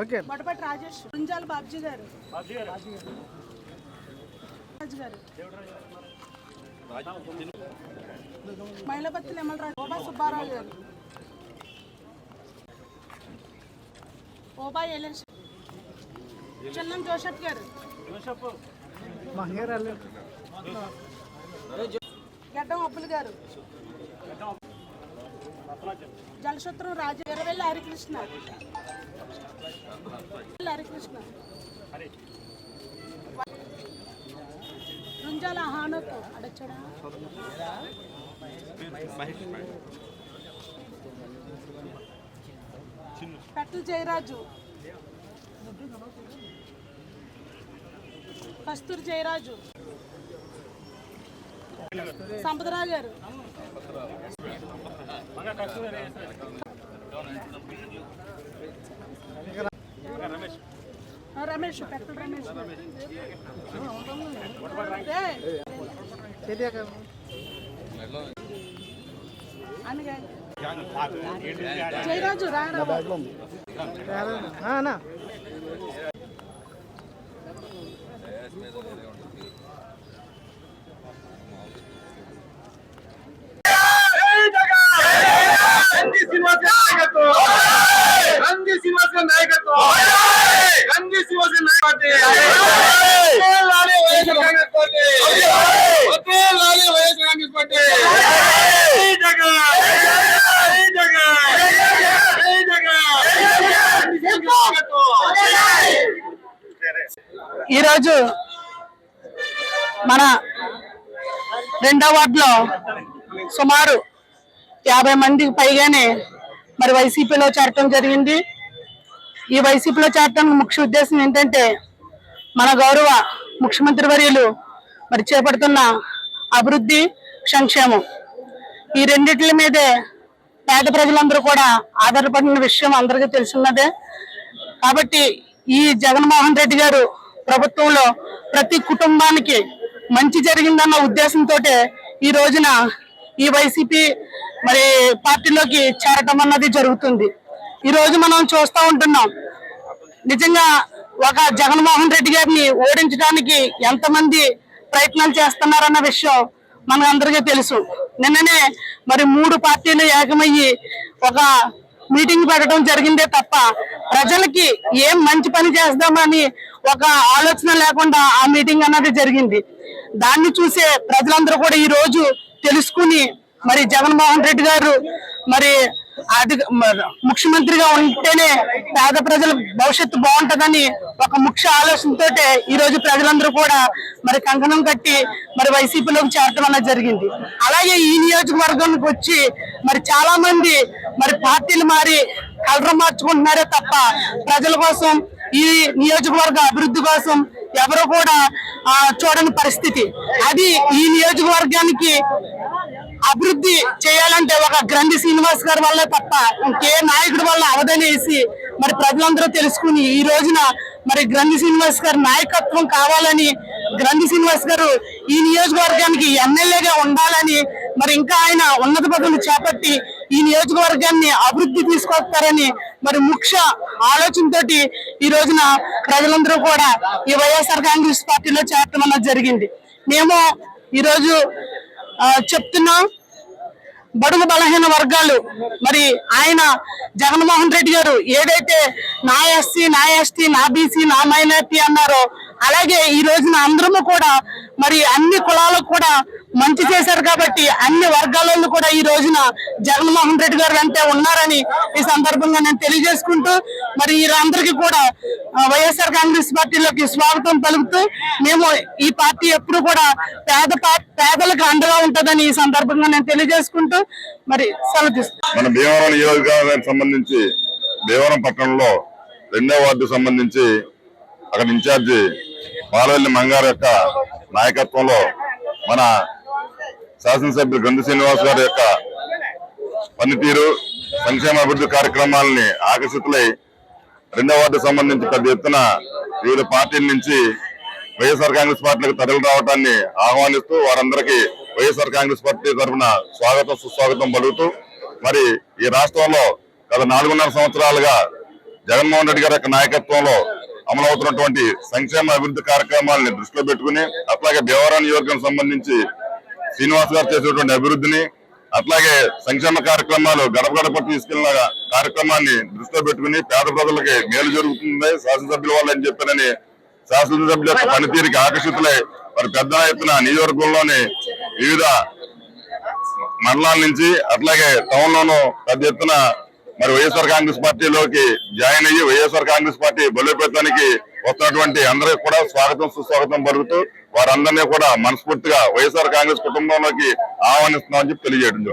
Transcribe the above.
Okay. Bodapati Rajesh Gunjala Babji గారు. రాజు గారు. మైలపత్తి నిమ్మలరాజు ఓబా సుబ్బారావు గారు. ఓబా ఎలేష్ చెన్నం జోసెఫ్ గారు. గడ్డం అప్పులు గారు. జలసూత్రం రాజు ఎర్రవెల్లి హరికృష్ణ. హరికృష్ణ. రుంజాల హానోకు అడచడా? పెట్టల జయరాజు. కస్తూరి జయరాజు. సంపదరావు గారు. రమేష్ పెట్టల రమేష్. జయరాజు రా రా బాబు. అన్నా నంది శ్రీనివాస నాయకత్వం నంది శ్రీనివాస నాయకత్వం నంది శ్రీనివాస నాయకత్వం ఒకే లాలే వైఎస్ఆర్ కాంగ్రెస్ పార్టీ ఒకే లాలే వైఎస్ఆర్ కాంగ్రెస్ పార్టీ జై జగన్ జై జగన్ జై జగన్ నంది శ్రీనివాస నాయకత్వం ఈరోజు మన రెండో వార్డులో సుమారు యాభై మందికి పైగానే మరి వైసీపీలో చేరటం జరిగింది. ఈ వైసీపీలో చేరటానికి ముఖ్య ఉద్దేశం ఏంటంటే మన గౌరవ ముఖ్యమంత్రి వర్యులు మరి చేపడుతున్న అభివృద్ధి సంక్షేమం. ఈ రెండిట్ల మీదే పేద ప్రజలందరూ కూడా ఆధారపడిన విషయం అందరికీ తెలిసినదే. కాబట్టి ఈ జగన్మోహన్ రెడ్డి గారు ప్రభుత్వంలో ప్రతి కుటుంబానికి మంచి జరిగిందన్న ఉద్దేశంతో ఈ రోజున ఈ వైసీపీ మరి పార్టీలోకి చేరటం అన్నది జరుగుతుంది. ఈరోజు మనం చూస్తూ ఉంటున్నాం. నిజంగా ఒక జగన్మోహన్ రెడ్డి గారిని ఓడించడానికి ఎంతమంది ప్రయత్నాలు చేస్తున్నారన్న విషయం మనందరికీ తెలుసు. నిన్ననే మరి మూడు పార్టీలు ఏకమయ్యి ఒక మీటింగ్ పెట్టడం జరిగిందే తప్ప ప్రజలకి ఏం మంచి పని చేద్దామని ఒక ఆలోచన లేకుండా ఆ మీటింగ్ అన్నది జరిగింది. దాన్ని చూసే ప్రజలందరూ కూడా ఈ రోజు తెలుసుకుని మరి జగన్మోహన్ రెడ్డి గారు మరి అది ముఖ్యమంత్రిగా ఉంటేనే పేద ప్రజల భవిష్యత్తు బాగుంటుందని ఒక ముఖ్య ఆలోచనతోటే ఈ రోజు ప్రజలందరూ కూడా మరి కంకణం కట్టి మరి వైసీపీలోకి చేరటం అనేది జరిగింది. అలాగే ఈ నియోజకవర్గానికి వచ్చి మరి చాలా మంది మరి పార్టీలు మారి కలర్ మార్చుకుంటున్నారే తప్ప ప్రజల కోసం ఈ నియోజకవర్గ అభివృద్ధి కోసం ఎవరు కూడా చూడని పరిస్థితి. అది ఈ నియోజకవర్గానికి అభివృద్ధి చేయాలంటే ఒక గ్రంథి శ్రీనివాస్ గారి వల్లే తప్ప ఇంకే నాయకుడి వల్ల అవదనేసి మరి ప్రజలందరూ తెలుసుకుని ఈ రోజున మరి గ్రంథి శ్రీనివాస్ గారి నాయకత్వం కావాలని గ్రంథి శ్రీనివాస్ గారు ఈ నియోజకవర్గానికి ఎమ్మెల్యేగా ఉండాలని మరి ఇంకా ఆయన ఉన్నత పదవులు చేపట్టి ఈ నియోజకవర్గాన్ని అభివృద్ధి తీసుకొస్తారని మరి ముఖ్య ఆలోచనతో ఈ రోజున ప్రజలందరూ కూడా ఈ వైఎస్ఆర్ కాంగ్రెస్ పార్టీలో చేరటం జరిగింది. మేము ఈరోజు చెప్తున్నాం. బడుగు బలహీన వర్గాలు మరి ఆయన జగన్మోహన్ రెడ్డి గారు ఏదైతే నా ఎస్సీ నా ఎస్టీ నా బీసీ నా మైనార్టీ అన్నారో అలాగే ఈ రోజున అందరము కూడా మరి అన్ని కులాలకు కూడా మంచి చేశారు కాబట్టి అన్ని వర్గాలలో కూడా ఈ రోజున జగన్మోహన్ రెడ్డి గారు వెంటే ఉన్నారని ఈ సందర్భంగా నేను తెలియజేసుకుంటూ మరి వీరందరికీ కూడా వైఎస్ఆర్ కాంగ్రెస్ పార్టీలోకి స్వాగతం పలుకుతూ మేము ఈ పార్టీ ఎప్పుడు కూడా పేద పా- పేదలకు అండగా ఉంటుందని ఈ సందర్భంగా నేను తెలియజేసుకుంటూ మరి సెలవు మన భీమవరం నియోజకవర్గానికి సంబంధించి భీమవరం పట్టణంలో రెండో వార్డు సంబంధించి అక్కడ ఇన్ఛార్జి పాలవెల్లి మంగారు యొక్క నాయకత్వంలో మన శాసనసభ్యులు గంధ శ్రీనివాస్ గారి యొక్క పనితీరు సంక్షేమ అభివృద్ధి కార్యక్రమాలని ఆకర్షితులై రెండో వార్డు సంబంధించి పెద్ద ఎత్తున వివిధ పార్టీల నుంచి వైఎస్ఆర్ కాంగ్రెస్ పార్టీలకు తరలి రావడాన్ని ఆహ్వానిస్తూ వారందరికీ వైఎస్ఆర్ కాంగ్రెస్ పార్టీ తరఫున స్వాగతం సుస్వాగతం పలుకుతూ మరి ఈ రాష్ట్రంలో గత నాలుగున్నర సంవత్సరాలుగా జగన్మోహన్ రెడ్డి గారి యొక్క నాయకత్వంలో అమలవుతున్నటువంటి సంక్షేమ అభివృద్ధి కార్యక్రమాలని దృష్టిలో పెట్టుకుని అట్లాగే భీమవరం నియోజకం సంబంధించి శ్రీనివాస్ గారు చేసినటువంటి అభివృద్ధిని అట్లాగే సంక్షేమ కార్యక్రమాలు గడప గడప తీసుకెళ్ళిన కార్యక్రమాన్ని దృష్టిలో పెట్టుకుని పేద ప్రజలకి మేలు జరుగుతుంది శాసనసభ్యుల వాళ్ళని చెప్పానని శాసనసభ్యుల యొక్క పనితీరుకి ఆకర్షితులై మరి పెద్ద ఎత్తున నియోజకవర్గంలోని వివిధ మండలాల నుంచి అట్లాగే టౌన్ లోను పెద్ద ఎత్తున మరి వైఎస్ఆర్ కాంగ్రెస్ పార్టీలోకి జాయిన్ అయ్యి వైఎస్ఆర్ కాంగ్రెస్ పార్టీ బలోపేతానికి వస్తున్నటువంటి అందరికి కూడా స్వాగతం సుస్వాగతం పలుకుతూ వారందరినీ కూడా మనస్ఫూర్తిగా వైఎస్ఆర్ కాంగ్రెస్ కుటుంబంలోకి ఆహ్వానిస్తున్నామని చెప్పి తెలియజేయడం